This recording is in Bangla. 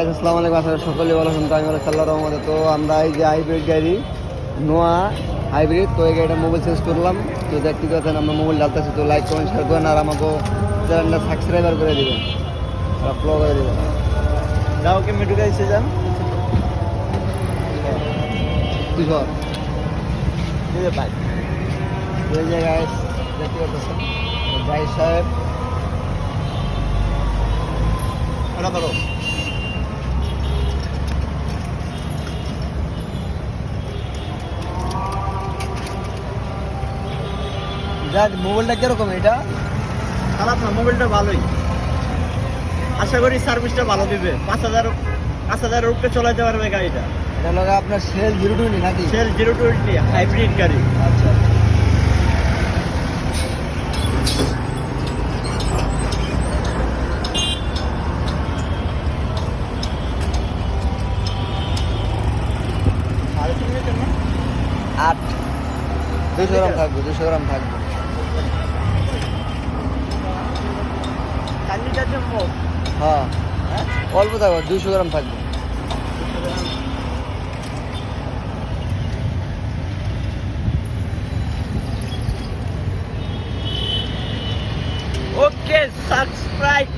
আসসালামু আলাইকুম। আসলে সকলে ভালো আছেন। আমি বলে সাল্লাহ তো আমরা এই যে হাইব্রিড গাড়ি, নোয়া হাইব্রিড তো এই গাড়িটা মোবাইল চেঞ্জ করলাম। তো দেখতে পাচ্ছেন আমরা মোবাইল ডালতেছি তো লাইক কমেন্ট শেয়ার করেন আর আমাকে চ্যানেলটা সাবস্ক্রাইবার করে দিবেন। আর ফলো করে দিবেন। যাও কে মেটু গাইছে যান কিশোর এই যে গাইস দেখতে পাচ্ছেন? ভাই সাহেব যাক মোবাইলটা কীরকম এটা? খারাপ না মোবাইলটা ভালোই। আশা করি সার্ভিসটা ভালো দিবে। পাঁচ হাজার পাঁচ হাজারের উপরে চলাইতে পারবে গাড়িটা। এটা আপনার সেল জিরো টু নাকি? সেল জিরো টোয়েন্টি হাইব্রিড গাড়ি। আচ্ছা। আট। দুশো গ্রাম থাকবে দুশো গ্রাম থাকবে। হ্যাঁ অল্প থাকবে দুশো গ্রাম থাকবে ওকে সাবস্ক্রাইব